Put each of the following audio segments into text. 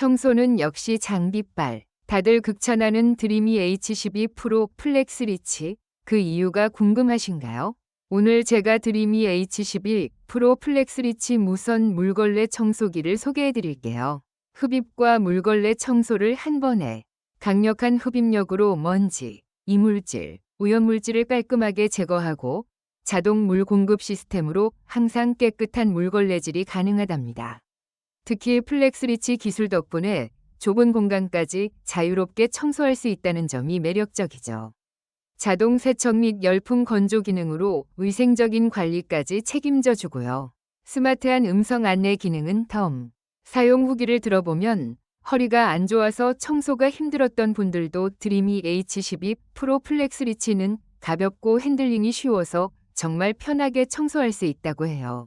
청소는 역시 장비빨. 다들 극찬하는 드리미 H12 프로 플렉스 리치. 그 이유가 궁금하신가요? 오늘 제가 드리미 H11 프로 플렉스 리치 무선 물걸레 청소기를 소개해 드릴게요. 흡입과 물걸레 청소를 한 번에 강력한 흡입력으로 먼지, 이물질, 오염물질을 깔끔하게 제거하고 자동 물 공급 시스템으로 항상 깨끗한 물걸레질이 가능하답니다. 특히 플렉스리치 기술 덕분에 좁은 공간까지 자유롭게 청소할 수 있다는 점이 매력적이죠. 자동 세척 및 열풍 건조 기능으로 위생적인 관리까지 책임져 주고요. 스마트한 음성 안내 기능은 덤. 사용 후기를 들어보면 허리가 안 좋아서 청소가 힘들었던 분들도 드리미 H12 프로 플렉스 리치는 가볍고 핸들링이 쉬워서 정말 편하게 청소할 수 있다고 해요.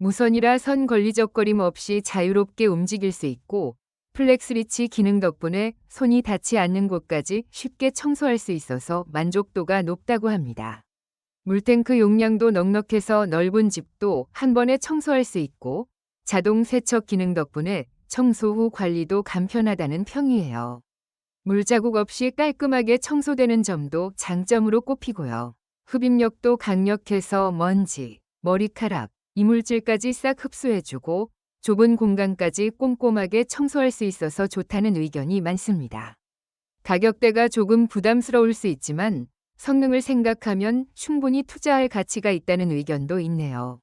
무선이라 선 걸리적거림 없이 자유롭게 움직일 수 있고 플렉스 리치 기능 덕분에 손이 닿지 않는 곳까지 쉽게 청소할 수 있어서 만족도가 높다고 합니다. 물탱크 용량도 넉넉해서 넓은 집도 한 번에 청소할 수 있고 자동 세척 기능 덕분에 청소 후 관리도 간편하다는 평이에요. 물자국 없이 깔끔하게 청소되는 점도 장점으로 꼽히고요. 흡입력도 강력해서 먼지, 머리카락, 이물질까지 싹 흡수해주고 좁은 공간까지 꼼꼼하게 청소할 수 있어서 좋다는 의견이 많습니다. 가격대가 조금 부담스러울 수 있지만 성능을 생각하면 충분히 투자할 가치가 있다는 의견도 있네요.